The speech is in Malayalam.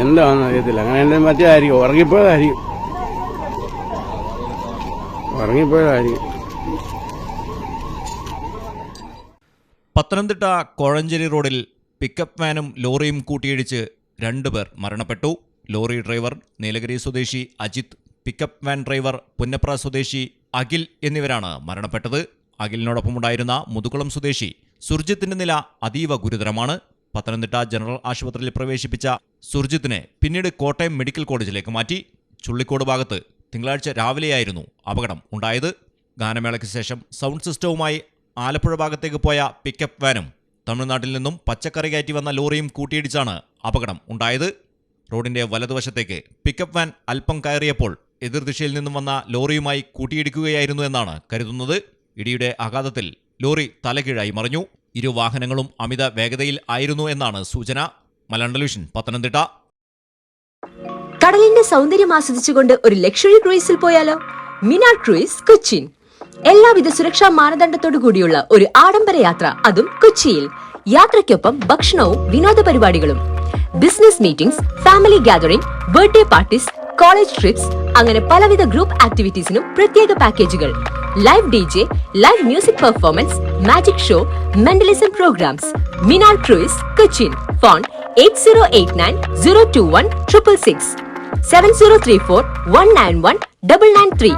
എന്താണെന്ന് അറിയത്തില്ല. അങ്ങനെ എന്തെങ്കിലും മറ്റേ ആയിരിക്കും. ഉറങ്ങിപ്പോയതായിരിക്കും. ഉറങ്ങിപ്പോയതായിരിക്കും. പത്തനംതിട്ട കോഴഞ്ചേരി റോഡിൽ പിക്കപ്പ് വാനും ലോറിയും കൂട്ടിയിടിച്ച് രണ്ടുപേർ മരണപ്പെട്ടു. ലോറി ഡ്രൈവർ നീലഗിരി സ്വദേശി Ajith pickup van driver Punnapra സ്വദേശി അഖിൽ എന്നിവരാണ് മരണപ്പെട്ടത്. അഖിലിനോടൊപ്പമുണ്ടായിരുന്ന മുതുകുളം സ്വദേശി സുർജിത്തിന്റെ നില അതീവ ഗുരുതരമാണ്. പത്തനംതിട്ട ജനറൽ ആശുപത്രിയിൽ പ്രവേശിപ്പിച്ച സുർജിത്തിനെ പിന്നീട് കോട്ടയം മെഡിക്കൽ കോളേജിലേക്ക് മാറ്റി. ചുള്ളിക്കോട് ഭാഗത്ത് തിങ്കളാഴ്ച രാവിലെയായിരുന്നു അപകടം ഉണ്ടായത്. ഗാനമേളയ്ക്ക് ശേഷം സൗണ്ട് സിസ്റ്റവുമായി ആലപ്പുഴ ഭാഗത്തേക്ക് പോയ പിക്കപ്പ് വാനും തമിഴ്നാട്ടിൽ നിന്നും പച്ചക്കറി കയറ്റി വന്ന ലോറിയും കൂട്ടിയിടിച്ചാണ് അപകടം ഉണ്ടായത്. റോഡിന്റെ വലതുവശത്തേക്ക് പിക്കപ്പ് വാൻ അല്പം കയറിയപ്പോൾ എതിർദിശയിൽ നിന്നും വന്ന ലോറിയുമായി കൂട്ടിയിടിക്കുകയായിരുന്നു എന്നാണ് കരുതുന്നത്. ഇടിയുടെ ആഘാതത്തിൽ ലോറി തലകീഴായി മറിഞ്ഞു. ഇരു വാഹനങ്ങളും അമിത വേഗതയിൽ ആയിരുന്നു എന്നാണ് സൂചന. മലയാളം ടെലിവിഷൻ പത്തനംതിട്ട. കടലിന്റെ സൗന്ദര്യം ആസ്വദിച്ചുകൊണ്ട് ഒരു ലക്ഷറി ക്രൂയിസിൽ പോയാലോ? മിനാ ക്രൂയിസ് കൊച്ചിൻ എല്ലാവിധ സുരക്ഷാ മാനദണ്ഡത്തോടു കൂടിയുള്ള ഒരു ആഡംബര യാത്ര അതും കൊച്ചിയിൽ. യാത്രയ്ക്കൊപ്പം ഭക്ഷണവും വിനോദ പരിപാടികളും. Business meetings family gathering birthday parties college trips അങ്ങനെ പലവിധ ഗ്രൂപ്പ് ആക്ടിവിറ്റീസിനും പ്രത്യേക പാക്കേജുകൾ. Live D J live music performance magic show mentalism programs Minar cruise Cochin phone eight zero eight nine zero two one triple six seven zero three four one nine one double nine three